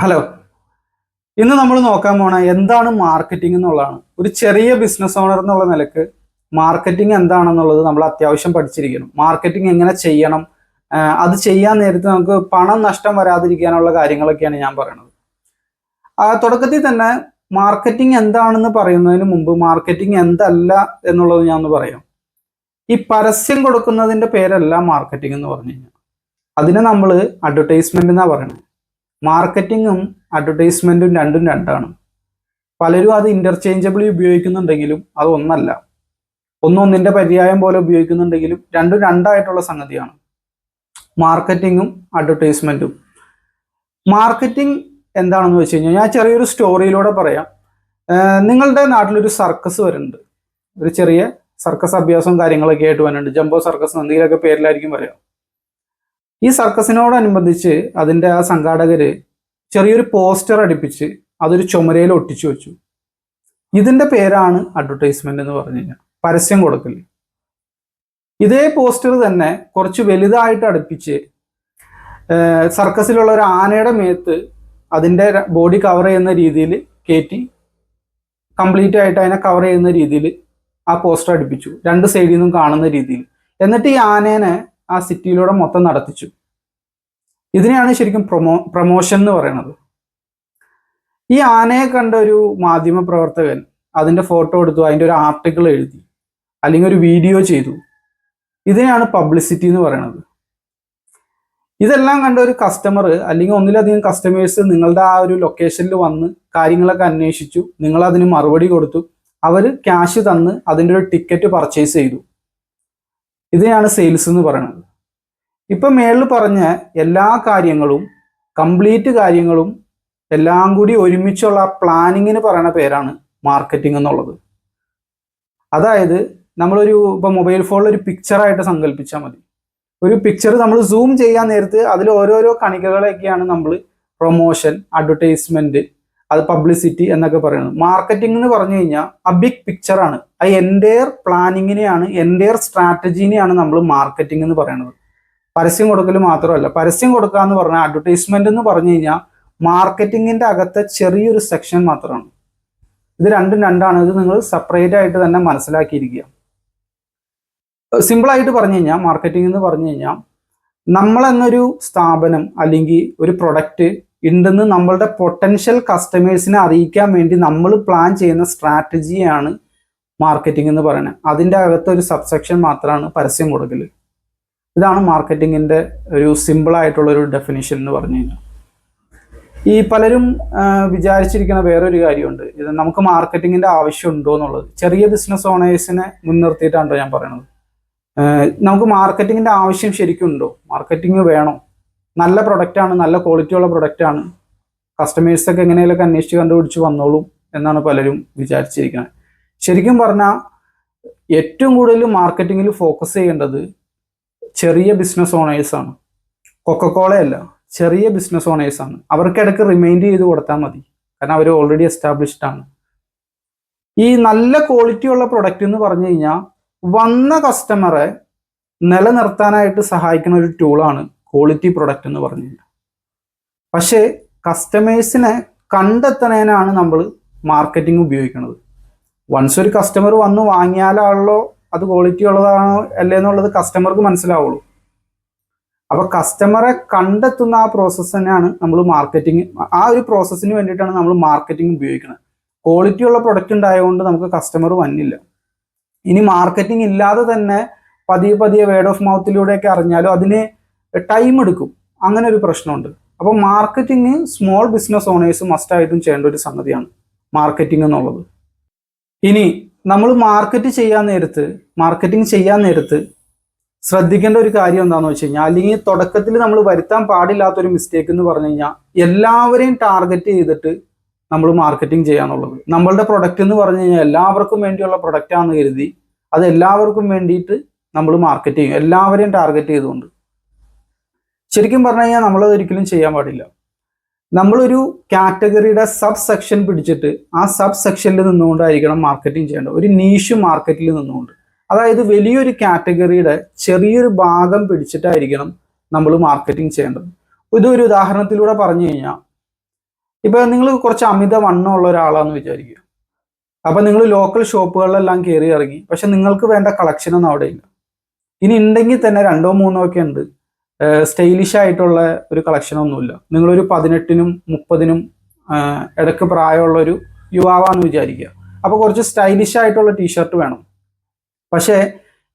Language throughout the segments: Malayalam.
ഹലോ ഇന്ന് നമ്മൾ നോക്കാൻ പോണ എന്താണ് മാർക്കറ്റിംഗ് എന്നുള്ളതാണ്. ഒരു ചെറിയ ബിസിനസ് ഓണർ എന്നുള്ള നിലയ്ക്ക് മാർക്കറ്റിംഗ് എന്താണെന്നുള്ളത് നമ്മൾ അത്യാവശ്യം പഠിച്ചിരിക്കണം മാർക്കറ്റിംഗ് എങ്ങനെ ചെയ്യണം? അത് ചെയ്യാൻ നേരത്ത് നമുക്ക് പണം നഷ്ടം വരാതിരിക്കാനുള്ള കാര്യങ്ങളൊക്കെയാണ് ഞാൻ പറയുന്നത് തുടക്കത്തിൽ തന്നെ മാർക്കറ്റിംഗ് എന്താണെന്ന് പറയുന്നതിന് മുമ്പ് മാർക്കറ്റിംഗ് എന്തല്ല എന്നുള്ളത് ഞാൻ ഒന്ന് പറയാം. ഈ പരസ്യം കൊടുക്കുന്നതിന്റെ പേരല്ല മാർക്കറ്റിംഗ് എന്ന് പറഞ്ഞു കഴിഞ്ഞാൽ. അതിനെ നമ്മൾ അഡ്വർടൈസ്മെന്റ് എന്നാ പറയുന്നത് മാർക്കറ്റിങ്ങും അഡ്വർടൈസ്മെന്റും രണ്ടും രണ്ടാണ്. പലരും അത് ഇന്റർചേഞ്ചബിളി ഉപയോഗിക്കുന്നുണ്ടെങ്കിലും അത് ഒന്നല്ല. ഒന്നൊന്നിന്റെ പര്യായം പോലെ ഉപയോഗിക്കുന്നുണ്ടെങ്കിലും രണ്ടും രണ്ടായിട്ടുള്ള സംഗതിയാണ്. മാർക്കറ്റിങ്ങും അഡ്വർടൈസ്മെന്റും മാർക്കറ്റിംഗ് എന്താണെന്ന് വെച്ച് കഴിഞ്ഞാൽ ഞാൻ ചെറിയൊരു സ്റ്റോറിയിലൂടെ പറയാം. നിങ്ങളുടെ നാട്ടിലൊരു സർക്കസ് വരുന്നുണ്ട്. ഒരു ചെറിയ സർക്കസ് അഭ്യാസവും കാര്യങ്ങളൊക്കെ ആയിട്ട് വരുന്നുണ്ട്. ജംബോ സർക്കസ് എന്തെങ്കിലുമൊക്കെ പേരിലായിരിക്കും വരിക. ഈ സർക്കസിനോടനുബന്ധിച്ച് അതിന്റെ ആ സംഘാടകര് ചെറിയൊരു പോസ്റ്റർ അടിപ്പിച്ച് അതൊരു ചുമരയിൽ ഒട്ടിച്ചു വെച്ചു. ഇതിന്റെ പേരാണ് അഡ്വർടൈസ്മെന്റ് എന്ന് പറഞ്ഞു കഴിഞ്ഞാൽ പരസ്യം കൊടുക്കൽ ഇതേ പോസ്റ്റർ തന്നെ കുറച്ച് വലുതായിട്ട് അടുപ്പിച്ച് സർക്കസിലുള്ള ഒരു ആനയുടെ മേത്ത് അതിന്റെ ബോഡി കവർ ചെയ്യുന്ന രീതിയിൽ കയറ്റി കംപ്ലീറ്റ് ആയിട്ട് അതിനെ കവർ ചെയ്യുന്ന രീതിയിൽ ആ പോസ്റ്റർ അടുപ്പിച്ചു. രണ്ട് സൈഡിൽ നിന്നും കാണുന്ന രീതിയിൽ. എന്നിട്ട് ഈ ആനേനെ ആ സിറ്റിയിലൂടെ മൊത്തം നടത്തിച്ചു. ഇതിനെയാണ് ശരിക്കും പ്രൊമോ പ്രൊമോഷൻ എന്ന് പറയുന്നത്. ഈ ആനയെ കണ്ട ഒരു മാധ്യമ പ്രവർത്തകൻ അതിന്റെ ഫോട്ടോ എടുത്തു അതിന്റെ ഒരു ആർട്ടിക്കിൾ എഴുതി അല്ലെങ്കിൽ ഒരു വീഡിയോ ചെയ്തു. ഇതിനെയാണ് പബ്ലിസിറ്റി എന്ന് പറയുന്നത്. ഇതെല്ലാം കണ്ട ഒരു കസ്റ്റമർ അല്ലെങ്കിൽ ഒന്നിലധികം കസ്റ്റമേഴ്സ് നിങ്ങളുടെ ആ ഒരു ലൊക്കേഷനിൽ വന്ന് കാര്യങ്ങളൊക്കെ അന്വേഷിച്ചു നിങ്ങൾ അതിന് മറുപടി കൊടുത്തു അവർ ക്യാഷ് തന്ന് അതിന്റെ ഒരു ടിക്കറ്റ് പർച്ചേസ് ചെയ്തു. ഇതിനെയാണ് സെയിൽസ് എന്ന് പറയുന്നത്. ഇപ്പം മേളിൽ പറഞ്ഞ എല്ലാ കാര്യങ്ങളും കംപ്ലീറ്റ് കാര്യങ്ങളും എല്ലാം കൂടി ഒരുമിച്ചുള്ള പ്ലാനിങ്ങിന് പറയുന്ന പേരാണ് മാർക്കറ്റിംഗ് എന്നുള്ളത്. അതായത് നമ്മളൊരു ഇപ്പം മൊബൈൽ ഫോണിൽ ഒരു പിക്ചറായിട്ട് സങ്കല്പിച്ചാൽ മതി. ഒരു പിക്ചർ നമ്മൾ സൂം ചെയ്യാൻ നേരത്ത് അതിൽ ഓരോരോ കണികകളൊക്കെയാണ് നമ്മൾ പ്രൊമോഷൻ അഡ്വർടൈസ്മെന്റ് അത് പബ്ലിസിറ്റി എന്നൊക്കെ പറയുന്നത്. മാർക്കറ്റിംഗ് എന്ന് പറഞ്ഞു കഴിഞ്ഞാൽ ആ ബിഗ് പിക്ചറാണ് ആ എന്റെയർ പ്ലാനിങ്ങിനെയാണ് എന്റെയർ സ്ട്രാറ്റജീനെയാണ് നമ്മൾ മാർക്കറ്റിംഗ് എന്ന് പറയുന്നത്. പരസ്യം കൊടുക്കൽ മാത്രമല്ല. പരസ്യം കൊടുക്കുക എന്ന് പറഞ്ഞാൽ അഡ്വർടൈസ്മെന്റ് എന്ന് പറഞ്ഞു കഴിഞ്ഞാൽ മാർക്കറ്റിങ്ങിന്റെ അകത്തെ ചെറിയൊരു സെക്ഷൻ മാത്രമാണ്. ഇത് രണ്ടും രണ്ടാണ്. ഇത് നിങ്ങൾ സെപ്പറേറ്റ് ആയിട്ട് തന്നെ മനസ്സിലാക്കിയിരിക്കുക. സിമ്പിളായിട്ട് പറഞ്ഞു കഴിഞ്ഞാൽ മാർക്കറ്റിംഗ് എന്ന് പറഞ്ഞു കഴിഞ്ഞാൽ നമ്മൾ എന്നൊരു സ്ഥാപനം അല്ലെങ്കിൽ ഒരു പ്രൊഡക്റ്റ് ഉണ്ടെന്ന് നമ്മളുടെ പൊട്ടൻഷ്യൽ കസ്റ്റമേഴ്സിനെ അറിയിക്കാൻ വേണ്ടി നമ്മൾ പ്ലാൻ ചെയ്യുന്ന സ്ട്രാറ്റജിയാണ് മാർക്കറ്റിംഗ് എന്ന് പറയുന്നത്. അതിന്റെ അകത്ത് ഒരു സബ്സെക്ഷൻ മാത്രമാണ് പരസ്യം കൊടുക്കൽ ഇതാണ് മാർക്കറ്റിങ്ങിന്റെ ഒരു സിമ്പിളായിട്ടുള്ളൊരു ഡെഫിനിഷൻ എന്ന് പറഞ്ഞു കഴിഞ്ഞാൽ. ഈ പലരും വിചാരിച്ചിരിക്കുന്ന വേറൊരു കാര്യമുണ്ട്. ഇത് നമുക്ക് മാർക്കറ്റിങ്ങിന്റെ ആവശ്യമുണ്ടോ എന്നുള്ളത്. ചെറിയ ബിസിനസ് ഓണേഴ്സിനെ മുൻനിർത്തിയിട്ടാണ് ഞാൻ പറയുന്നത് നമുക്ക് മാർക്കറ്റിങ്ങിന്റെ ആവശ്യം ശരിക്കും ഉണ്ടോ? മാർക്കറ്റിംഗ് വേണോ? നല്ല പ്രൊഡക്റ്റാണ് നല്ല ക്വാളിറ്റി ഉള്ള പ്രൊഡക്റ്റാണ് ആണ്. കസ്റ്റമേഴ്സ് ഒക്കെ എങ്ങനെയൊക്കെ അന്വേഷിച്ച് കണ്ടുപിടിച്ച് വന്നോളും എന്നാണ് പലരും വിചാരിച്ചിരിക്കുന്നത് ശരിക്കും പറഞ്ഞാൽ ഏറ്റവും കൂടുതൽ മാർക്കറ്റിങ്ങിൽ ഫോക്കസ് ചെയ്യേണ്ടത് ചെറിയ ബിസിനസ് ഓണേഴ്സാണ് കൊക്കക്കോളയല്ല ചെറിയ ബിസിനസ് ഓണേഴ്സാണ് അവർക്കിടയ്ക്ക് റിമൈൻഡ് ചെയ്ത് കൊടുത്താൽ മതി. കാരണം അവർ ഓൾറെഡി എസ്റ്റാബ്ലിഷ്ഡ് ആണ്. ഈ നല്ല ക്വാളിറ്റി ഉള്ള പ്രൊഡക്റ്റ് എന്ന് പറഞ്ഞു കഴിഞ്ഞാൽ വന്ന കസ്റ്റമറെ നിലനിർത്താനായിട്ട് സഹായിക്കുന്ന ഒരു ടൂളാണ് ക്വാളിറ്റി പ്രൊഡക്റ്റ് എന്ന് പറഞ്ഞു കഴിഞ്ഞാൽ പക്ഷേ കസ്റ്റമേഴ്സിനെ കണ്ടെത്തുന്നതിനാണ് നമ്മൾ മാർക്കറ്റിംഗ് ഉപയോഗിക്കുന്നത് വൺസ് ഒരു കസ്റ്റമർ വന്ന് വാങ്ങിയാലാണല്ലോ അത് ക്വാളിറ്റി ഉള്ളതാണോ അല്ലേ എന്നുള്ളത് കസ്റ്റമർക്ക് മനസ്സിലാവുള്ളൂ. അപ്പൊ കസ്റ്റമറെ കണ്ടെത്തുന്ന ആ പ്രോസസ്സ് തന്നെയാണ് നമ്മൾ മാർക്കറ്റിംഗ് ആ ഒരു പ്രോസസ്സിന് വേണ്ടിയിട്ടാണ് നമ്മൾ മാർക്കറ്റിംഗ് ഉപയോഗിക്കുന്നത് ക്വാളിറ്റി ഉള്ള പ്രൊഡക്റ്റ് ഉണ്ടായതുകൊണ്ട് നമുക്ക് കസ്റ്റമർ വന്നില്ല. ഇനി മാർക്കറ്റിംഗ് ഇല്ലാതെ തന്നെ പതിയെ പതിയെ വേർഡ് ഓഫ് മൗത്തിലൂടെയൊക്കെ അറിഞ്ഞാലും അതിന് ടൈം എടുക്കും. അങ്ങനെ ഒരു പ്രശ്നമുണ്ട്. അപ്പോൾ മാർക്കറ്റിംഗ് സ്മോൾ ബിസിനസ് ഓണേഴ്സ് മസ്റ്റായിട്ടും ചെയ്യേണ്ട ഒരു സംഗതിയാണ് മാർക്കറ്റിംഗ് എന്നുള്ളത്. ഇനി നമ്മൾ മാർക്കറ്റ് ചെയ്യാൻ നേരത്ത് മാർക്കറ്റിംഗ് ചെയ്യാൻ നേരത്ത് ശ്രദ്ധിക്കേണ്ട ഒരു കാര്യം എന്താണെന്ന് വെച്ച് കഴിഞ്ഞാൽ അല്ലെങ്കിൽ തുടക്കത്തിൽ നമ്മൾ വരുത്താൻ പാടില്ലാത്തൊരു മിസ്റ്റേക്ക് എന്ന് പറഞ്ഞു കഴിഞ്ഞാൽ എല്ലാവരെയും ടാർഗറ്റ് ചെയ്തിട്ട് നമ്മൾ മാർക്കറ്റിംഗ് ചെയ്യാന്നുള്ളത് നമ്മളുടെ പ്രൊഡക്റ്റ് എന്ന് പറഞ്ഞു കഴിഞ്ഞാൽ എല്ലാവർക്കും വേണ്ടിയുള്ള പ്രൊഡക്റ്റ് ആണെന്ന് കരുതി അത് എല്ലാവർക്കും വേണ്ടിയിട്ട് നമ്മൾ മാർക്കറ്റ് ചെയ്യും. എല്ലാവരെയും ടാർഗറ്റ് ചെയ്തുകൊണ്ട്. ശരിക്കും പറഞ്ഞു കഴിഞ്ഞാൽ നമ്മളത് ഒരിക്കലും ചെയ്യാൻ പാടില്ല. നമ്മളൊരു കാറ്റഗറിയുടെ സബ് സെക്ഷൻ പിടിച്ചിട്ട് ആ സബ് സെക്ഷനിൽ നിന്നുകൊണ്ടായിരിക്കണം മാർക്കറ്റിംഗ് ചെയ്യേണ്ടത്. ഒരു നീഷ് മാർക്കറ്റിൽ നിന്നുകൊണ്ട്. അതായത് വലിയൊരു കാറ്റഗറിയുടെ ചെറിയൊരു ഭാഗം പിടിച്ചിട്ടായിരിക്കണം നമ്മൾ മാർക്കറ്റിംഗ് ചെയ്യേണ്ടത്. ഇതൊരു ഉദാഹരണത്തിലൂടെ പറഞ്ഞു കഴിഞ്ഞാൽ ഇപ്പം നിങ്ങൾ കുറച്ച് അമിത വണ്ണമുള്ള ഒരാളാന്ന് വിചാരിക്കുക. അപ്പം നിങ്ങൾ ലോക്കൽ ഷോപ്പുകളിലെല്ലാം കയറി ഇറങ്ങി. പക്ഷെ നിങ്ങൾക്ക് വേണ്ട കളക്ഷനൊന്നും അവിടെ ഇല്ല ഇനി ഉണ്ടെങ്കിൽ തന്നെ രണ്ടോ മൂന്നോ ഒക്കെ ഉണ്ട്. സ്റ്റൈലിഷ് ആയിട്ടുള്ള ഒരു കളക്ഷൻ ഒന്നുമില്ല. നിങ്ങളൊരു പതിനെട്ടിനും മുപ്പതിനും ഇടയ്ക്ക് പ്രായമുള്ള ഒരു യുവാവാന്ന് വിചാരിക്കുക. അപ്പൊ കുറച്ച് സ്റ്റൈലിഷ് ആയിട്ടുള്ള ടീഷർട്ട് വേണം. പക്ഷേ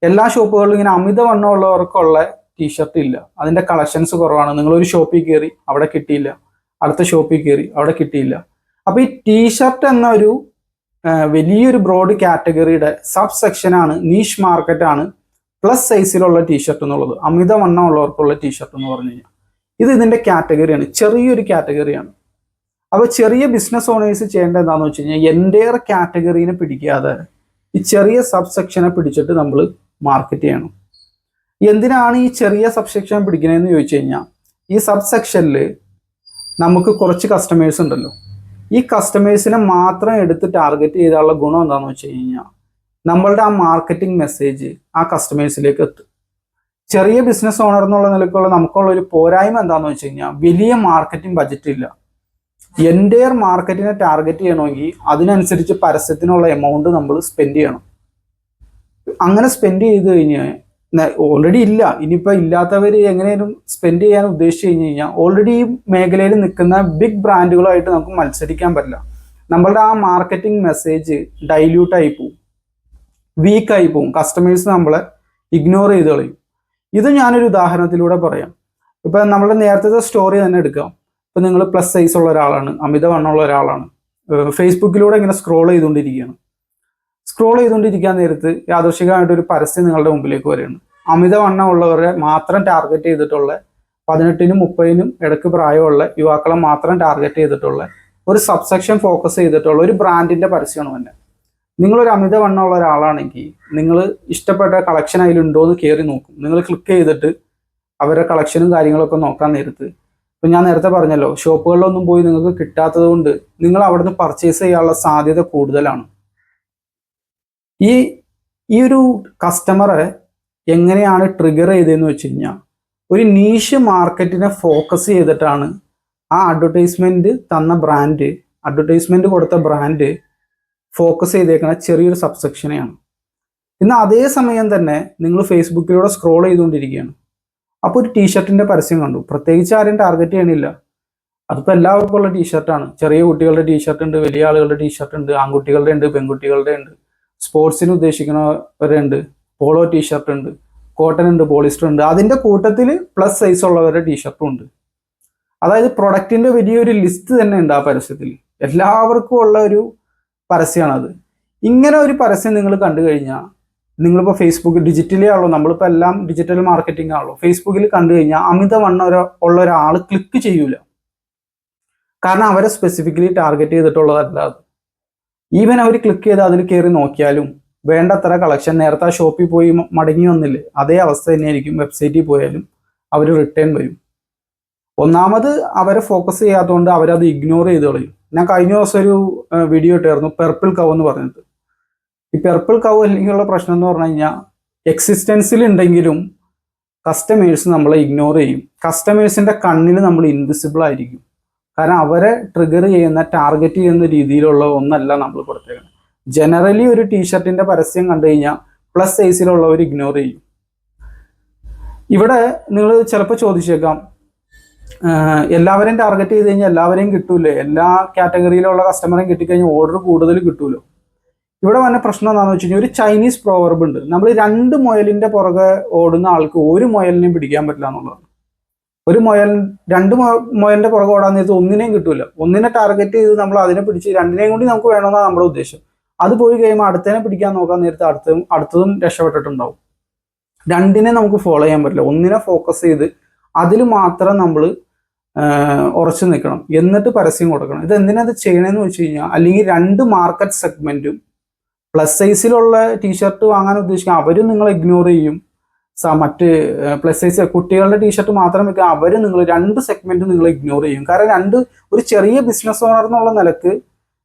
എല്ലാ ഷോപ്പുകളിലും ഇങ്ങനെ അമിത വണ്ണമുള്ളവർക്കുള്ള ടീഷർട്ട് ഇല്ല. അതിന്റെ കളക്ഷൻസ് കുറവാണ്. നിങ്ങളൊരു ഷോപ്പിൽ കയറി അവിടെ കിട്ടിയില്ല. അടുത്ത ഷോപ്പിൽ കയറി അവിടെ കിട്ടിയില്ല. അപ്പൊ ഈ ടീഷർട്ട് എന്ന ഒരു വലിയൊരു ബ്രോഡ് കാറ്റഗറിയുടെ സബ് സെക്ഷനാണ് നീഷ് മാർക്കറ്റാണ് പ്ലസ് സൈസിലുള്ള ടീഷർട്ട് എന്നുള്ളത് അമിത വണ്ണം ഉള്ളവർക്കുള്ള ടീഷർട്ട് എന്ന് പറഞ്ഞു കഴിഞ്ഞാൽ ഇത് ഇതിന്റെ കാറ്റഗറിയാണ് ചെറിയൊരു കാറ്റഗറിയാണ് അപ്പോൾ ചെറിയ ബിസിനസ് ഓണേഴ്സ് ചെയ്യേണ്ട എന്താണെന്ന് വെച്ച് കഴിഞ്ഞാൽ എന്റെയർ കാറ്റഗറീനെ പിടിക്കാതെ ഈ ചെറിയ സബ്സെക്ഷനെ പിടിച്ചിട്ട് നമ്മൾ മാർക്കറ്റ് ചെയ്യണം. എന്തിനാണ് ഈ ചെറിയ സബ്സെക്ഷൻ പിടിക്കണതെന്ന് ചോദിച്ചു കഴിഞ്ഞാൽ ഈ സബ്സെക്ഷനിൽ നമുക്ക് കുറച്ച് കസ്റ്റമേഴ്സ് ഉണ്ടല്ലോ. ഈ കസ്റ്റമേഴ്സിനെ മാത്രം എടുത്ത് ടാർഗറ്റ് ചെയ്താലുള്ള ഗുണം എന്താണെന്ന് വെച്ച് കഴിഞ്ഞാൽ നമ്മളുടെ ആ മാർക്കറ്റിംഗ് മെസ്സേജ് ആ കസ്റ്റമേഴ്സിലേക്ക് എത്തും. ചെറിയ ബിസിനസ് ഓണർ എന്നുള്ള നിലക്കുള്ള നമുക്കുള്ള ഒരു പോരായ്മ എന്താണെന്ന് വെച്ച് കഴിഞ്ഞാൽ വലിയ മാർക്കറ്റിംഗ് ബജറ്റ് ഇല്ല. എന്റെയർ മാർക്കറ്റിനെ ടാർഗറ്റ് ചെയ്യണമെങ്കിൽ അതിനനുസരിച്ച് പരസ്യത്തിനുള്ള എമൗണ്ട് നമ്മൾ സ്പെൻഡ് ചെയ്യണം. അങ്ങനെ സ്പെൻഡ് ചെയ്ത് കഴിഞ്ഞാൽ ഓൾറെഡി ഇല്ല. ഇനിയിപ്പോൾ ഇല്ലാത്തവർ എങ്ങനെയും സ്പെൻഡ് ചെയ്യാൻ ഉദ്ദേശിച്ചു കഴിഞ്ഞ് കഴിഞ്ഞാൽ ഓൾറെഡി ഈ മേഖലയിൽ നിൽക്കുന്ന ബിഗ് ബ്രാൻഡുകളായിട്ട് നമുക്ക് മത്സരിക്കാൻ പറ്റില്ല. നമ്മളുടെ ആ മാർക്കറ്റിംഗ് മെസ്സേജ് ഡൈല്യൂട്ടായി പോവും. വീക്കായി പോകും. കസ്റ്റമേഴ്സ് നമ്മളെ ഇഗ്നോർ ചെയ്ത് കളയും. ഇത് ഞാനൊരു ഉദാഹരണത്തിലൂടെ പറയാം. ഇപ്പൊ നമ്മുടെ നേരത്തെ സ്റ്റോറി തന്നെ എടുക്കാം. ഇപ്പൊ നിങ്ങൾ പ്ലസ് സൈസ് ഉള്ള ഒരാളാണ് അമിതവണ്ണമുള്ള ഒരാളാണ്. ഫേസ്ബുക്കിലൂടെ ഇങ്ങനെ സ്ക്രോൾ ചെയ്തുകൊണ്ടിരിക്കുകയാണ്. സ്ക്രോൾ ചെയ്തുകൊണ്ടിരിക്കാൻ നേരത്ത് യാദർശികമായിട്ട് ഒരു പരസ്യം നിങ്ങളുടെ മുമ്പിലേക്ക് വരികയാണ്. അമിത വണ്ണമുള്ളവരെ മാത്രം ടാർഗറ്റ് ചെയ്തിട്ടുള്ള പതിനെട്ടിനും മുപ്പതിനും ഇടയ്ക്ക് പ്രായമുള്ള യുവാക്കളെ മാത്രം ടാർഗറ്റ് ചെയ്തിട്ടുള്ള ഒരു സബ്സെക്ഷൻ ഫോക്കസ് ചെയ്തിട്ടുള്ള ഒരു ബ്രാൻഡിന്റെ പരസ്യമാണ് തന്നെ നിങ്ങളൊരു അമിത ഉള്ള ഒരാളാണെങ്കിൽ നിങ്ങൾ ഇഷ്ടപ്പെട്ട കളക്ഷൻ അതിലുണ്ടോ എന്ന് കയറി നോക്കും. നിങ്ങൾ ക്ലിക്ക് ചെയ്തിട്ട് അവരുടെ കളക്ഷനും കാര്യങ്ങളൊക്കെ നോക്കാൻ നേരത്ത്. ഇപ്പം ഞാൻ നേരത്തെ പറഞ്ഞല്ലോ ഷോപ്പുകളിലൊന്നും പോയി നിങ്ങൾക്ക് കിട്ടാത്തത് കൊണ്ട് നിങ്ങൾ അവിടുന്ന് പർച്ചേസ് ചെയ്യാനുള്ള സാധ്യത കൂടുതലാണ്. ഈ ഈ ഒരു കസ്റ്റമറെ എങ്ങനെയാണ് ട്രിഗർ ചെയ്തതെന്ന് വെച്ച് കഴിഞ്ഞാൽ ഒരു നീഷ് മാർക്കറ്റിനെ ഫോക്കസ് ചെയ്തിട്ടാണ് ആ അഡ്വർടൈസ്മെന്റ് തന്ന ബ്രാൻഡ് അഡ്വർടൈസ്മെന്റ് കൊടുത്ത ബ്രാൻഡ് ഫോക്കസ് ചെയ്തേക്കുന്ന ചെറിയൊരു സബ്സെക്ഷനെയാണ് ഇന്ന് അതേ സമയം തന്നെ നിങ്ങൾ ഫേസ്ബുക്കിലൂടെ സ്ക്രോൾ ചെയ്തുകൊണ്ടിരിക്കുകയാണ്. അപ്പോൾ ഒരു ടീഷർട്ടിന്റെ പരസ്യം കണ്ടു. പ്രത്യേകിച്ച് ആരും ടാർഗറ്റ് ചെയ്യണില്ല. അതിപ്പോൾ എല്ലാവർക്കും ഉള്ള ടീഷർട്ടാണ് ചെറിയ കുട്ടികളുടെ ടീഷർട്ട് ഉണ്ട് വലിയ ആളുകളുടെ ടീഷർട്ട് ഉണ്ട് ആൺകുട്ടികളുടെ ഉണ്ട് പെൺകുട്ടികളുടെ ഉണ്ട്. സ്പോർട്സിന് ഉദ്ദേശിക്കുന്നവരുണ്ട് പോളോ ടീഷർട്ട് ഉണ്ട് കോട്ടൺ ഉണ്ട് പോളിസ്റ്റർ ഉണ്ട്. അതിന്റെ കൂട്ടത്തിൽ പ്ലസ് സൈസ് ഉള്ളവരുടെ ടീഷർട്ടും ഉണ്ട്. അതായത് പ്രൊഡക്റ്റിന്റെ വലിയൊരു ലിസ്റ്റ് തന്നെ ഉണ്ട് ആ പരസ്യത്തിൽ എല്ലാവർക്കും ഉള്ള ഒരു പരസ്യമാണത്. ഇങ്ങനെ ഒരു പരസ്യം നിങ്ങൾ കണ്ടു കഴിഞ്ഞാൽ നിങ്ങളിപ്പോൾ ഫേസ്ബുക്ക് ഡിജിറ്റലി ആണല്ലോ നമ്മളിപ്പോൾ എല്ലാം ഡിജിറ്റൽ മാർക്കറ്റിംഗ് ആണല്ലോ. ഫേസ്ബുക്കിൽ കണ്ടു കഴിഞ്ഞാൽ അമിത വണ്ണ ഒരു ഉള്ള ഒരാൾ ക്ലിക്ക് ചെയ്യൂല. കാരണം അവരെ സ്പെസിഫിക്കലി ടാർഗറ്റ് ചെയ്തിട്ടുള്ളതല്ല അത്. ഈവൻ അവർ ക്ലിക്ക് ചെയ്ത് അതിൽ കയറി നോക്കിയാലും വേണ്ടത്ര കളക്ഷൻ നേരത്തെ ഷോപ്പിൽ പോയി മടങ്ങി വന്നില്ലേ അതേ അവസ്ഥ തന്നെയായിരിക്കും വെബ്സൈറ്റിൽ പോയാലും അവർ റിട്ടേൺ വരും. ഒന്നാമത് അവരെ ഫോക്കസ് ചെയ്യാത്തതുകൊണ്ട് അവരത് ഇഗ്നോർ ചെയ്ത് കളയും. ഞാൻ കഴിഞ്ഞ ദിവസം ഒരു വീഡിയോ ഇട്ടായിരുന്നു പെർപ്പിൾ കവ് എന്ന് പറഞ്ഞത് ഈ പെർപ്പിൾ കവ് അല്ലെങ്കിലുള്ള പ്രശ്നം എന്ന് പറഞ്ഞു കഴിഞ്ഞാൽ എക്സിസ്റ്റൻസിൽ ഉണ്ടെങ്കിലും കസ്റ്റമേഴ്സ് നമ്മളെ ഇഗ്നോർ ചെയ്യും. കസ്റ്റമേഴ്സിന്റെ കണ്ണിൽ നമ്മൾ ഇൻവിസിബിൾ ആയിരിക്കും. കാരണം അവരെ ട്രിഗർ ചെയ്യുന്ന ടാർഗറ്റ് ചെയ്യുന്ന രീതിയിലുള്ള ഒന്നല്ല നമ്മൾ കൊടുത്തേക്കുന്നത് ജനറലി ഒരു ടീഷർട്ടിന്റെ പരസ്യം കണ്ടു കഴിഞ്ഞാൽ പ്ലസ് സൈസിലുള്ളവർ ഇഗ്നോർ ചെയ്യും. ഇവിടെ നിങ്ങൾ ചിലപ്പോൾ ചോദിച്ചേക്കാം എല്ലാവരെയും ടാർഗറ്റ് ചെയ്ത് കഴിഞ്ഞാൽ എല്ലാവരെയും കിട്ടൂലേ. എല്ലാ കാറ്റഗറിയിലുള്ള കസ്റ്റമറെയും കിട്ടിക്കഴിഞ്ഞാൽ ഓർഡർ കൂടുതൽ കിട്ടൂലോ. ഇവിടെ വന്ന പ്രശ്നം എന്താണെന്ന് വെച്ച് കഴിഞ്ഞാൽ ഒരു ചൈനീസ് പ്രോവർബ് ഉണ്ട്. നമ്മൾ രണ്ട് മുയലിന്റെ പുറകെ ഓടുന്ന ആൾക്ക് ഒരു മുയലിനെയും പിടിക്കാൻ പറ്റില്ല എന്നുള്ളതാണ് ഒരു മുയൽ രണ്ട് മുയലിന്റെ പുറകെ ഓടാൻ നേരത്ത് ഒന്നിനെയും കിട്ടൂല. ഒന്നിനെ ടാർഗറ്റ് ചെയ്ത് നമ്മൾ അതിനെ പിടിച്ച് രണ്ടിനെയും കൂടി നമുക്ക് വേണമെന്നാണ് നമ്മുടെ ഉദ്ദേശം. അത് പോയി കഴിയുമ്പോൾ അടുത്തതിനെ പിടിക്കാൻ നോക്കാൻ നേരത്ത് അടുത്തതും അടുത്തതും രക്ഷപ്പെട്ടിട്ടുണ്ടാവും. രണ്ടിനെ നമുക്ക് ഫോളോ ചെയ്യാൻ പറ്റില്ല. ഒന്നിനെ ഫോക്കസ് ചെയ്ത് അതിൽ മാത്രം നമ്മൾ ഉറച്ചു നിൽക്കണം. എന്നിട്ട് പരസ്യം കൊടുക്കണം. ഇത് എന്തിനാ ഇത് ചെയ്യണമെന്ന് വെച്ച് കഴിഞ്ഞാൽ അല്ലെങ്കിൽ രണ്ട് മാർക്കറ്റ് സെഗ്മെന്റും പ്ലസ് സൈസിലുള്ള ടീഷർട്ട് വാങ്ങാൻ ഉദ്ദേശിക്കുക. അവരും നിങ്ങൾ ഇഗ്നോർ ചെയ്യും. മറ്റ് പ്ലസ് സൈസ് കുട്ടികളുടെ ടീഷർട്ട് മാത്രം വെക്കുക. അവരും നിങ്ങൾ രണ്ട് സെഗ്മെന്റ് നിങ്ങൾ ഇഗ്നോർ ചെയ്യും. കാരണം രണ്ട് ഒരു ചെറിയ ബിസിനസ് ഓണർ എന്നുള്ള നിലയ്ക്ക്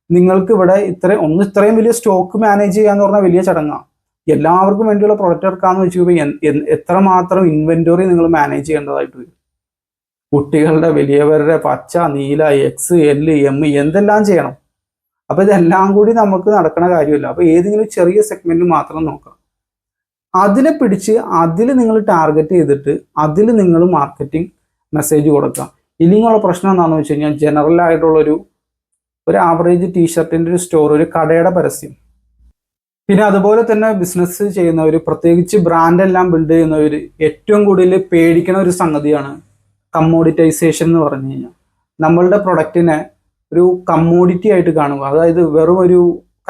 നിങ്ങൾക്ക് ഇവിടെ ഇത്ര ഒന്ന് ഇത്രയും വലിയ സ്റ്റോക്ക് മാനേജ് ചെയ്യുക എന്ന് പറഞ്ഞാൽ വലിയ ചടങ്ങാണ് എല്ലാവർക്കും വേണ്ടിയുള്ള പ്രൊഡക്റ്റ് എടുക്കാന്ന് വെച്ച് എത്ര എത്രമാത്രം ഇൻവെന്ററി നിങ്ങൾ മാനേജ് ചെയ്യേണ്ടതായിട്ട് വരും. കുട്ടികളുടെ വലിയവരുടെ പച്ച നീല എക്സ് എൽ എം എന്തെല്ലാം ചെയ്യണം? അപ്പൊ ഇതെല്ലാം കൂടി നമുക്ക് നടക്കുന്ന കാര്യമില്ല. അപ്പൊ ഏതെങ്കിലും ചെറിയ സെഗ്മെന്റ് മാത്രം നോക്കാം അതിനെ പിടിച്ച് അതിൽ നിങ്ങൾ ടാർഗറ്റ് ചെയ്തിട്ട് അതിൽ നിങ്ങൾ മാർക്കറ്റിംഗ് മെസ്സേജ് കൊടുക്കുക. ഇല്ലെങ്കിലുള്ള പ്രശ്നം എന്താണെന്ന് വെച്ച് കഴിഞ്ഞാൽ ജനറൽ ആയിട്ടുള്ളൊരു ഒരു ആവറേജ് ടീഷർട്ടിന്റെ ഒരു സ്റ്റോർ ഒരു കടയുടെ പരസ്യം. പിന്നെ അതുപോലെ തന്നെ ബിസിനസ് ചെയ്യുന്നവർ പ്രത്യേകിച്ച് ബ്രാൻഡെല്ലാം ബിൽഡ് ചെയ്യുന്നവർ ഏറ്റവും കൂടുതൽ പേടിക്കുന്ന ഒരു സംഗതിയാണ് കമ്മോഡിറ്റൈസേഷൻ എന്ന് പറഞ്ഞു കഴിഞ്ഞാൽ നമ്മളുടെ പ്രൊഡക്റ്റിനെ ഒരു കമ്മോഡിറ്റി ആയിട്ട് കാണുക അതായത് വെറും ഒരു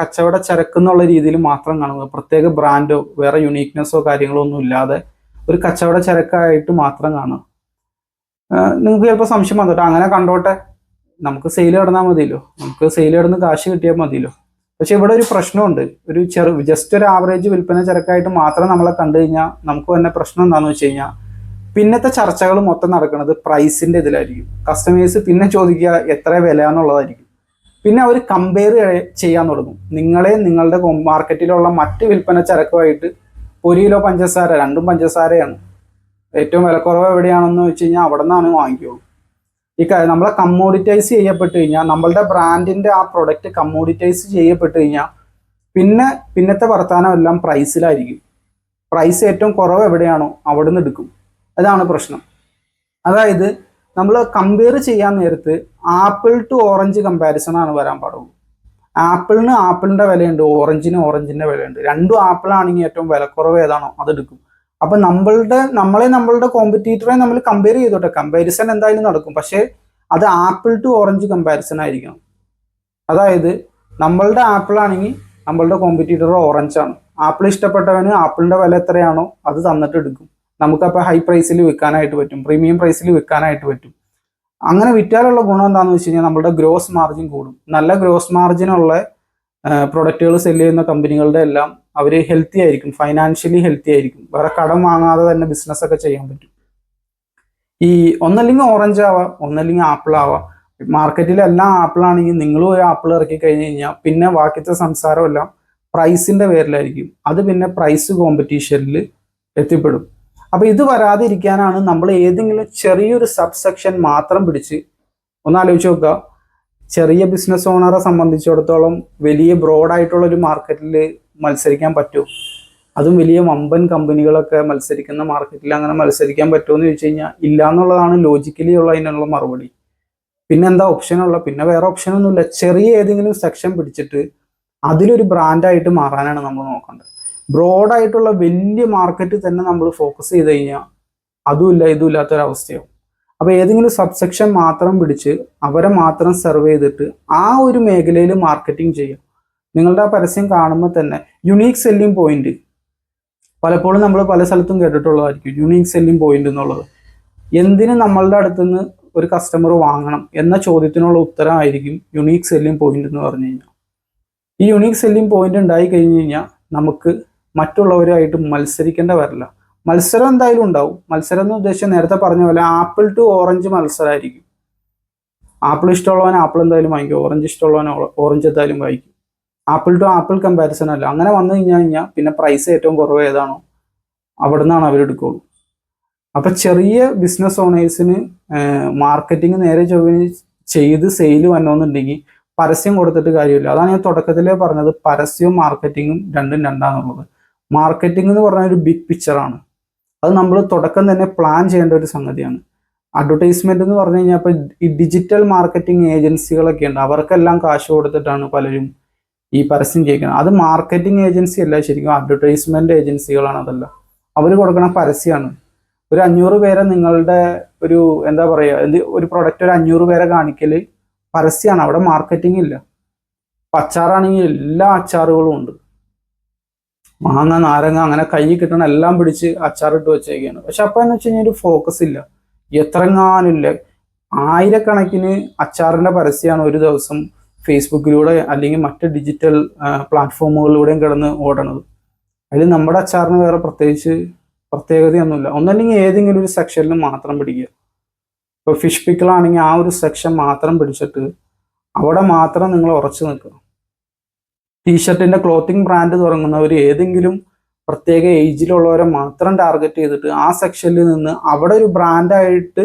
കച്ചവട ചരക്ക് എന്നുള്ള രീതിയിൽ മാത്രം കാണുക പ്രത്യേക ബ്രാൻഡോ വേറെ യുണീക്നെസ്സോ കാര്യങ്ങളോ ഒന്നും ഇല്ലാതെ ഒരു കച്ചവട ചരക്കായിട്ട് മാത്രം കാണുക. നിങ്ങൾക്ക് ചിലപ്പോൾ സംശയം വന്നിട്ട് അങ്ങനെ കണ്ടോട്ടെ. നമുക്ക് സെയിൽ കിടന്നാൽ മതിയല്ലോ. നമുക്ക് സെയിൽ കിടന്ന് കാശ് കിട്ടിയാൽ മതിയല്ലോ. പക്ഷെ ഇവിടെ ഒരു പ്രശ്നമുണ്ട്. ഒരു ചെറു ജസ്റ്റ് ഒരു ആവറേജ് വിൽപ്പന ചരക്കായിട്ട് മാത്രം നമ്മളെ കണ്ടു കഴിഞ്ഞാൽ നമുക്ക് തന്നെ പ്രശ്നം എന്താണെന്ന് വെച്ച് കഴിഞ്ഞാൽ പിന്നത്തെ ചർച്ചകൾ മൊത്തം നടക്കുന്നത് പ്രൈസിന്റെ ഇതിലായിരിക്കും. കസ്റ്റമേഴ്സ് പിന്നെ ചോദിക്കുക എത്ര വില എന്നുള്ളതായിരിക്കും. പിന്നെ അവർ കമ്പയർ ചെയ്യാൻ തുടങ്ങും. നിങ്ങളെ നിങ്ങളുടെ മാർക്കറ്റിലുള്ള മറ്റ് വിൽപ്പന ചരക്കുമായിട്ട് ഒരു കിലോ പഞ്ചസാര രണ്ടും പഞ്ചസാരയാണ്. ഏറ്റവും വിലക്കുറവ് എവിടെയാണെന്ന് വെച്ച് കഴിഞ്ഞാൽ അവിടെ നിന്നാണ് വാങ്ങിക്കുള്ളൂ ഈ കാര്യം നമ്മളെ കമ്മോഡിറ്റൈസ് ചെയ്യപ്പെട്ട് കഴിഞ്ഞാൽ നമ്മളുടെ ബ്രാൻഡിന്റെ ആ പ്രൊഡക്റ്റ് കമ്മോഡിറ്റൈസ് ചെയ്യപ്പെട്ട് കഴിഞ്ഞാൽ പിന്നെ പിന്നത്തെ വർത്തമാനം എല്ലാം പ്രൈസിലായിരിക്കും പ്രൈസ് ഏറ്റവും കുറവ് എവിടെയാണോ അവിടെ നിന്ന് എടുക്കും. അതാണ് പ്രശ്നം. അതായത് നമ്മൾ കമ്പയർ ചെയ്യാൻ നേരത്ത് ആപ്പിൾ ടു ഓറഞ്ച് കമ്പാരിസൺ ആണ് വരാൻ പാടുള്ളൂ. ആപ്പിളിന് ആപ്പിളിന്റെ വിലയുണ്ട് ഓറഞ്ചിന് ഓറഞ്ചിന്റെ വിലയുണ്ട്. രണ്ടും ആപ്പിളാണെങ്കിൽ ഏറ്റവും വിലക്കുറവ് ഏതാണോ അതെടുക്കും. അപ്പം നമ്മളുടെ നമ്മളെ നമ്മളുടെ കോമ്പറ്റീറ്ററെ നമ്മൾ കമ്പയർ ചെയ്തോട്ടെ. കമ്പാരിസൺ എന്തായാലും നടക്കും. പക്ഷേ അത് ആപ്പിൾ ടു ഓറഞ്ച് കമ്പാരിസൺ ആയിരിക്കണം. അതായത് നമ്മളുടെ ആപ്പിളാണെങ്കിൽ നമ്മളുടെ കോമ്പറ്റീറ്റർ ഓറഞ്ച് ആണ്. ആപ്പിൾ ഇഷ്ടപ്പെട്ടവന് ആപ്പിളിന്റെ വില എത്രയാണോ അത് തന്നിട്ട് എടുക്കും. നമുക്കപ്പോൾ ഹൈ പ്രൈസിൽ വിൽക്കാനായിട്ട് പറ്റും പ്രീമിയം പ്രൈസിൽ വിൽക്കാനായിട്ട് പറ്റും. അങ്ങനെ വിറ്റാലുള്ള ഗുണം എന്താണെന്ന് വെച്ച് കഴിഞ്ഞാൽ നമ്മുടെ ഗ്രോസ് മാർജിൻ കൂടും. നല്ല ഗ്രോസ് മാർജിനുള്ള പ്രൊഡക്റ്റുകൾ സെൽ ചെയ്യുന്ന കമ്പനികളുടെ എല്ലാം അവർ ഹെൽത്തി ആയിരിക്കും ഫൈനാൻഷ്യലി ഹെൽത്തി ആയിരിക്കും. വേറെ കടം വാങ്ങാതെ തന്നെ ബിസിനസ് ഒക്കെ ചെയ്യാൻ പറ്റും. ഈ ഒന്നല്ലെങ്കിൽ ഓറഞ്ച് ആവാം ഒന്നല്ലെങ്കിൽ ആപ്പിൾ ആവാം. മാർക്കറ്റിൽ എല്ലാം ആപ്പിൾ ആണെങ്കിൽ നിങ്ങളും ഒരു ആപ്പിൾ ഇറക്കി കഴിഞ്ഞ് കഴിഞ്ഞാൽ പിന്നെ ബാക്കിത്തെ സംസാരം എല്ലാം പ്രൈസിന്റെ പേരിലായിരിക്കും. അത് പിന്നെ പ്രൈസ് കോമ്പറ്റീഷനിൽ എത്തിപ്പെടും. അപ്പൊ ഇത് വരാതിരിക്കാനാണ് നമ്മൾ ഏതെങ്കിലും ചെറിയൊരു സബ്സെക്ഷൻ മാത്രം പിടിച്ച് ഒന്ന് ആലോചിച്ച് നോക്കുക. ചെറിയ ബിസിനസ് ഓണറെ സംബന്ധിച്ചിടത്തോളം വലിയ ബ്രോഡായിട്ടുള്ള ഒരു മാർക്കറ്റിൽ മത്സരിക്കാൻ പറ്റുമോ അതും വലിയ വമ്പൻ കമ്പനികളൊക്കെ മത്സരിക്കുന്ന മാർക്കറ്റിൽ അങ്ങനെ മത്സരിക്കാൻ പറ്റുമോ എന്ന് ചോദിച്ചു കഴിഞ്ഞാൽ ഇല്ല എന്നുള്ളതാണ് ലോജിക്കലി ഉള്ള അതിനുള്ള മറുപടി. പിന്നെ എന്താ ഓപ്ഷൻ ഉള്ള? പിന്നെ വേറെ ഓപ്ഷൻ ഒന്നുമില്ല. ചെറിയ ഏതെങ്കിലും സെക്ഷൻ പിടിച്ചിട്ട് അതിലൊരു ബ്രാൻഡായിട്ട് മാറാനാണ് നമ്മൾ നോക്കേണ്ടത്. ബ്രോഡായിട്ടുള്ള വലിയ മാർക്കറ്റ് തന്നെ നമ്മൾ ഫോക്കസ് ചെയ്ത് കഴിഞ്ഞാൽ അതുമില്ല ഇതും ഇല്ലാത്തൊരവസ്ഥയാവും അപ്പോൾ ഏതെങ്കിലും സബ്സെക്ഷൻ മാത്രം പിടിച്ച് അവരെ മാത്രം സെർവ് ചെയ്തിട്ട് ആ ഒരു മേഖലയിൽ മാർക്കറ്റിംഗ് ചെയ്യാം. നിങ്ങളുടെ ആ പരസ്യം കാണുമ്പോൾ തന്നെ യുണീക്ക് സെല്ലിംഗ് പോയിന്റ് പലപ്പോഴും നമ്മൾ പല സ്ഥലത്തും കേട്ടിട്ടുള്ളതായിരിക്കും യുണീക്ക് സെല്ലിംഗ് പോയിന്റ് എന്നുള്ളത്. എന്തിന് നമ്മളുടെ അടുത്തുനിന്ന് ഒരു കസ്റ്റമർ വാങ്ങണം എന്ന ചോദ്യത്തിനുള്ള ഉത്തരമായിരിക്കും യുണീക്ക് സെല്ലിംഗ് പോയിന്റ് എന്ന് പറഞ്ഞു കഴിഞ്ഞാൽ ഈ യുണീക്ക് സെല്ലിംഗ് പോയിന്റ് ഉണ്ടായി കഴിഞ്ഞു കഴിഞ്ഞാൽ നമുക്ക് മറ്റുള്ളവരുമായിട്ട് മത്സരിക്കേണ്ട വരില്ല. മത്സരം എന്തായാലും ഉണ്ടാവും. മത്സരം എന്ന് ഉദ്ദേശിച്ചാൽ നേരത്തെ പറഞ്ഞ പോലെ ആപ്പിൾ ടു ഓറഞ്ച് മത്സരമായിരിക്കും. ആപ്പിൾ ഇഷ്ടമുള്ളവൻ ആപ്പിൾ എന്തായാലും വാങ്ങിക്കും. ഓറഞ്ച് ഇഷ്ടമുള്ളവൻ ഓറഞ്ച് എന്തായാലും വാങ്ങിക്കും. ആപ്പിൾ ടു ആപ്പിൾ കമ്പാരിസൺ അല്ല. അങ്ങനെ വന്നു കഴിഞ്ഞാൽ കഴിഞ്ഞാൽ പിന്നെ പ്രൈസ് ഏറ്റവും കുറവ് ഏതാണോ അവിടെ നിന്നാണ് അവരെടുക്കുള്ളൂ അപ്പൊ ചെറിയ ബിസിനസ് ഓണേഴ്സിന് മാർക്കറ്റിംഗ് നേരെ ചൊവ്വ ചെയ്ത് സെയിൽ വന്നോന്നുണ്ടെങ്കിൽ പരസ്യം കൊടുത്തിട്ട് കാര്യമില്ല. അതാണ് ഞാൻ തുടക്കത്തിലേ പറഞ്ഞത്. പരസ്യവും മാർക്കറ്റിങ്ങും രണ്ടും രണ്ടാന്നുള്ളത്. മാർക്കറ്റിംഗ് എന്ന് പറഞ്ഞ ഒരു ബിഗ് പിക്ചറാണ് അത് നമ്മൾ തുടക്കം തന്നെ പ്ലാൻ ചെയ്യേണ്ട ഒരു സംഗതിയാണ്. അഡ്വർടൈസ്മെന്റ് എന്ന് പറഞ്ഞു കഴിഞ്ഞാൽ ഇപ്പോൾ ഈ ഡിജിറ്റൽ മാർക്കറ്റിംഗ് ഏജൻസികളൊക്കെ ഉണ്ട്. അവർക്കെല്ലാം കാശ് കൊടുത്തിട്ടാണ് പലരും ഈ പരസ്യം ചെയ്യിക്കുന്നത്. അത് മാർക്കറ്റിംഗ് ഏജൻസി അല്ല ശരിക്കും അഡ്വർടൈസ്മെന്റ് ഏജൻസികളാണ് അതല്ല. അവർ കൊടുക്കണ പരസ്യമാണ് ഒരു അഞ്ഞൂറ് പേരെ നിങ്ങളുടെ ഒരു എന്താ പറയുക എന്ത് ഒരു പ്രൊഡക്റ്റ് ഒരു അഞ്ഞൂറ് പേരെ കാണിക്കൽ പരസ്യമാണ് അവിടെ മാർക്കറ്റിംഗ് ഇല്ല. അപ്പം അച്ചാറാണെങ്കിൽ എല്ലാ അച്ചാറുകളും ഉണ്ട്. മാങ്ങ നാരങ്ങ അങ്ങനെ കൈ കിട്ടണ എല്ലാം പിടിച്ച് അച്ചാറിട്ട് വെച്ചേക്കാണ്. പക്ഷെ അപ്പൊ എന്ന് വെച്ച് കഴിഞ്ഞാൽ ഒരു ഫോക്കസ് ഇല്ല. എത്രങ്ങാനില്ല ആയിരക്കണക്കിന് അച്ചാറിന്റെ പരസ്യമാണ് ഒരു ദിവസം ഫേസ്ബുക്കിലൂടെ അല്ലെങ്കിൽ മറ്റ് ഡിജിറ്റൽ പ്ലാറ്റ്ഫോമുകളിലൂടെയും കിടന്ന് ഓടണത്. അതിൽ നമ്മുടെ അച്ചാറിന് വേറെ പ്രത്യേകിച്ച് പ്രത്യേകതയൊന്നുമില്ല. ഒന്നല്ലെങ്കിൽ ഏതെങ്കിലും ഒരു സെക്ഷനിൽ മാത്രം പിടിക്കുക. ഇപ്പോൾ ഫിഷ് പിക്കിളാണെങ്കിൽ ആ ഒരു സെക്ഷൻ മാത്രം പിടിച്ചിട്ട് അവിടെ മാത്രം നിങ്ങൾ ഉറച്ചു നിൽക്കുക. ടീഷർട്ടിന്റെ ക്ലോത്തിങ് ബ്രാൻഡ് തുടങ്ങുന്നവർ ഏതെങ്കിലും പ്രത്യേക ഏജിലുള്ളവരെ മാത്രം ടാർഗറ്റ് ചെയ്തിട്ട് ആ സെക്ഷനിൽ നിന്ന് അവിടെ ഒരു ബ്രാൻഡായിട്ട്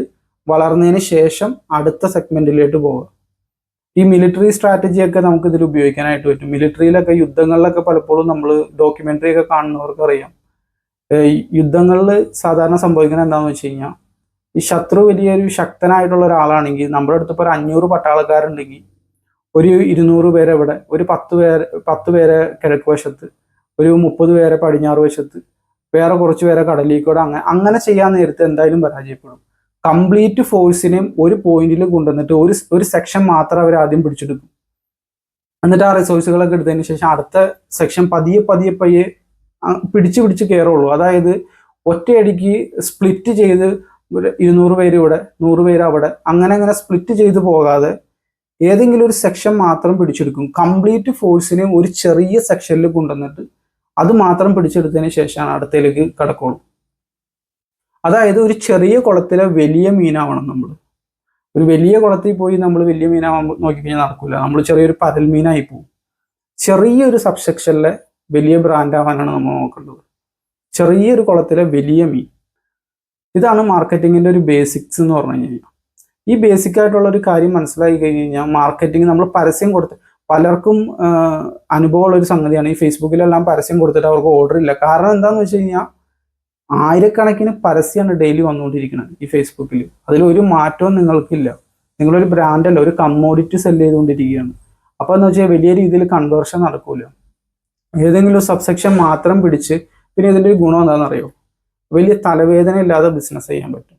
വളർന്നതിന് ശേഷം അടുത്ത സെഗ്മെന്റിലേക്ക് പോവുക. ഈ മിലിറ്ററി സ്ട്രാറ്റജിയൊക്കെ നമുക്ക് ഇതിൽ ഉപയോഗിക്കാനായിട്ട് പറ്റും. മിലിറ്ററിയിലൊക്കെ യുദ്ധങ്ങളിലൊക്കെ പലപ്പോഴും നമ്മൾ ഡോക്യുമെന്ററി ഒക്കെ കാണുന്നവർക്ക് അറിയാം. യുദ്ധങ്ങളിൽ സാധാരണ സംഭവിക്കുന്നത് എന്താണെന്ന് വെച്ച് കഴിഞ്ഞാൽ ഈ ശത്രു വലിയൊരു ശക്തനായിട്ടുള്ള ഒരാളാണെങ്കിൽ നമ്മുടെ അടുത്ത് ഇപ്പോൾ ഒരു അഞ്ഞൂറ് പട്ടാളക്കാരുണ്ടെങ്കിൽ ഒരു ഇരുന്നൂറ് പേരെ ഇവിടെ ഒരു പത്ത് പേര് പത്ത് പേരെ കിഴക്ക് വശത്ത് ഒരു മുപ്പത് പേരെ പടിഞ്ഞാറ് വശത്ത് വേറെ കുറച്ച് പേരെ കടലിലേക്കൂടെ അങ്ങനെ അങ്ങനെ ചെയ്യാൻ നേരത്തെ എന്തായാലും പരാജയപ്പെടും. കംപ്ലീറ്റ് ഫോഴ്സിനെയും ഒരു പോയിന്റിൽ കൊണ്ടുവന്നിട്ട് ഒരു ഒരു സെക്ഷൻ മാത്രം അവർ ആദ്യം പിടിച്ചെടുക്കും. എന്നിട്ട് ആ റിസോഴ്സുകളൊക്കെ എടുത്തതിന് ശേഷം അടുത്ത സെക്ഷൻ പതിയെ പതിയെ പയ്യെ പിടിച്ച് പിടിച്ച് കയറുള്ളൂ അതായത് ഒറ്റയടിക്ക് സ്പ്ലിറ്റ് ചെയ്ത് ഇരുന്നൂറ് പേര് ഇവിടെ നൂറ് പേര് അവിടെ അങ്ങനെ അങ്ങനെ സ്പ്ലിറ്റ് ചെയ്ത് പോകാതെ ഏതെങ്കിലും ഒരു സെക്ഷൻ മാത്രം പിടിച്ചെടുക്കും. കംപ്ലീറ്റ് ഫോഴ്സിനെ ഒരു ചെറിയ സെക്ഷനിൽ കൊണ്ടുവന്നിട്ട് അത് മാത്രം പിടിച്ചെടുത്തതിന് ശേഷമാണ് അടുത്തയിലേക്ക് കിടക്കുള്ളൂ അതായത് ഒരു ചെറിയ കുളത്തിലെ വലിയ മീനാവണം നമ്മൾ ഒരു വലിയ കുളത്തിൽ പോയി നമ്മൾ വലിയ മീനാവാൻ നോക്കിക്കഴിഞ്ഞാൽ നടക്കില്ല നമ്മൾ ചെറിയൊരു പരൽ മീനായി പോകും ചെറിയൊരു സബ്സെക്ഷനിലെ വലിയ ബ്രാൻഡ് ആവാനാണ് നമ്മൾ നോക്കേണ്ടത്. ചെറിയൊരു കുളത്തിലെ വലിയ മീൻ. ഇതാണ് മാർക്കറ്റിങ്ങിന്റെ ഒരു ബേസിക്സ് എന്ന് പറഞ്ഞു കഴിഞ്ഞാൽ. ഈ ബേസിക് ആയിട്ടുള്ള ഒരു കാര്യം മനസ്സിലാക്കി കഴിഞ്ഞ് കഴിഞ്ഞാൽ മാർക്കറ്റിംഗ് നമ്മൾ പരസ്യം കൊടുത്ത് പലർക്കും അനുഭവമുള്ള ഒരു സംഗതിയാണ്. ഈ ഫേസ്ബുക്കിലെല്ലാം പരസ്യം കൊടുത്തിട്ട് അവർക്ക് ഓർഡർ ഇല്ല. കാരണം എന്താണെന്ന് വെച്ച് കഴിഞ്ഞാൽ ആയിരക്കണക്കിന് പരസ്യമാണ് ഡെയിലി വന്നുകൊണ്ടിരിക്കുന്നത് ഈ ഫേസ്ബുക്കിൽ അതിൽ ഒരു മാറ്റവും നിങ്ങൾക്കില്ല. നിങ്ങളൊരു ബ്രാൻഡല്ല ഒരു കമ്മോഡിറ്റി സെല്ല് ചെയ്തുകൊണ്ടിരിക്കുകയാണ്. അപ്പോൾ എന്ന് വെച്ചാൽ വലിയ രീതിയിൽ കൺവേർഷൻ നടക്കൂല. ഏതെങ്കിലും സബ്സെക്ഷൻ മാത്രം പിടിച്ച് പിന്നെ ഇതിന്റെ ഒരു ഗുണം എന്താണെന്ന് അറിയോ വലിയ തലവേദന ഇല്ലാതെ ബിസിനസ് ചെയ്യാൻ പറ്റും.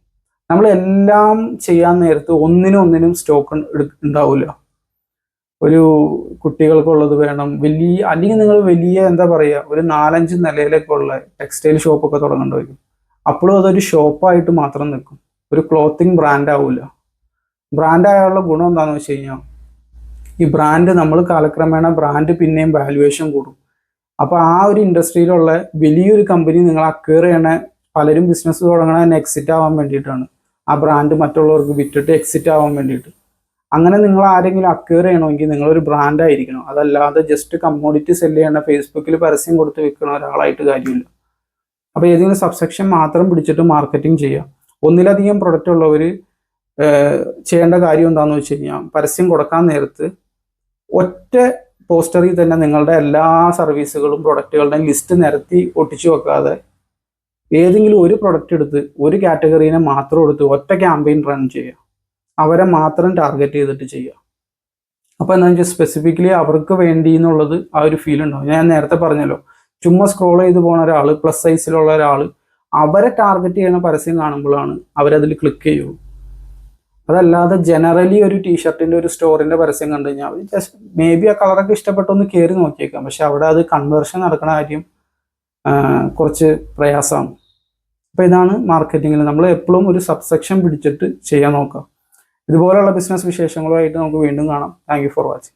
നമ്മൾ എല്ലാം ചെയ്യാൻ നേരത്ത് ഒന്നിനും ഒന്നിനും സ്റ്റോക്ക് ഉണ്ടാവില്ല ഒരു കുട്ടികൾക്കുള്ളത് വേണം വലിയ അല്ലെങ്കിൽ നിങ്ങൾ വലിയ എന്താ പറയുക ഒരു നാലഞ്ച് നിലയിലൊക്കെ ഉള്ള ടെക്സ്റ്റൈൽ ഷോപ്പൊക്കെ തുടങ്ങേണ്ടി വരും അപ്പോഴും അതൊരു ഷോപ്പായിട്ട് മാത്രം നിൽക്കും. ഒരു ക്ലോത്തിങ് ബ്രാൻഡ് ആവില്ല ബ്രാൻഡ് ആയുള്ള ഗുണം എന്താണെന്ന് വെച്ച് കഴിഞ്ഞാൽ ഈ ബ്രാൻഡ് നമ്മൾ കാലക്രമേണ ബ്രാൻഡ് പിന്നെയും വാല്യുവേഷൻ കൂടും. അപ്പോൾ ആ ഒരു ഇൻഡസ്ട്രിയിലുള്ള വലിയൊരു കമ്പനി നിങ്ങൾ അക്വയർ ചെയ്യണ പലരും ബിസിനസ് തുടങ്ങണ എക്സിറ്റ് ആവാൻ വേണ്ടിയിട്ടാണ്. ആ ബ്രാൻഡ് മറ്റുള്ളവർക്ക് വിറ്റിട്ട് എക്സിറ്റ് ആവാൻ വേണ്ടിയിട്ട്. അങ്ങനെ നിങ്ങൾ ആരെങ്കിലും അക്വയർ ചെയ്യണമെങ്കിൽ നിങ്ങളൊരു ബ്രാൻഡ് ആയിരിക്കണം. അതല്ലാതെ ജസ്റ്റ് കമ്മോഡിറ്റി സെൽ ചെയ്യണ ഫേസ്ബുക്കിൽ പരസ്യം കൊടുത്ത് വിൽക്കുന്ന ഒരാളായിട്ട് കാര്യമില്ല. അപ്പോൾ ഏതെങ്കിലും സബ്സെക്ഷൻ മാത്രം പിടിച്ചിട്ട് മാർക്കറ്റിംഗ് ചെയ്യുക. ഒന്നിലധികം പ്രൊഡക്റ്റ് ഉള്ളവർ ചെയ്യേണ്ട കാര്യം എന്താണെന്ന് വെച്ച് കഴിഞ്ഞാൽ പരസ്യം കൊടുക്കാൻ നേരത്ത് ഒറ്റ പോസ്റ്ററിൽ തന്നെ നിങ്ങളുടെ എല്ലാ സർവീസുകളും പ്രൊഡക്റ്റുകളുടെയും ലിസ്റ്റ് നിരത്തി ഒട്ടിച്ചു വെക്കാതെ ഏതെങ്കിലും ഒരു പ്രൊഡക്റ്റ് എടുത്ത് ഒരു കാറ്റഗറീനെ മാത്രം എടുത്ത് ഒറ്റ ക്യാമ്പയിൻ റൺ ചെയ്യുക. അവരെ മാത്രം ടാർഗറ്റ് ചെയ്തിട്ട് ചെയ്യുക. അപ്പോൾ എന്താ വെച്ചാൽ സ്പെസിഫിക്കലി അവർക്ക് വേണ്ടി എന്നുള്ളത് ആ ഒരു ഫീൽ ഉണ്ടാവും. ഞാൻ നേരത്തെ പറഞ്ഞല്ലോ ചുമ്മാ സ്ക്രോൾ ചെയ്ത് പോണ ഒരാൾ പ്ലസ് സൈസിലുള്ള ഒരാൾ അവരെ ടാർഗറ്റ് ചെയ്യണ പരസ്യം കാണുമ്പോഴാണ് അവരതിൽ ക്ലിക്ക് ചെയ്യുള്ളൂ. അതല്ലാതെ ജനറലി ഒരു ടീഷർട്ടിന്റെ ഒരു സ്റ്റോറിന്റെ പരസ്യം കണ്ടു കഴിഞ്ഞാൽ ജസ്റ്റ് മേ ബി ആ കളറൊക്കെ ഇഷ്ടപ്പെട്ടൊന്ന് കയറി നോക്കിയേക്കാം. പക്ഷെ അവിടെ അത് കൺവേർഷൻ നടക്കുന്ന കാര്യം കുറച്ച് പ്രയാസമാണ്. അപ്പോൾ ഇതാണ് മാർക്കറ്റിങ്ങിൽ നമ്മൾ എപ്പോഴും ഒരു സബ്സെക്ഷൻ പിടിച്ചിട്ട് ചെയ്യാൻ നോക്കാം ഇതുപോലെയുള്ള ബിസിനസ് വിശേഷങ്ങളുമായിട്ട് നമുക്ക് വീണ്ടും കാണാം. Thank for watching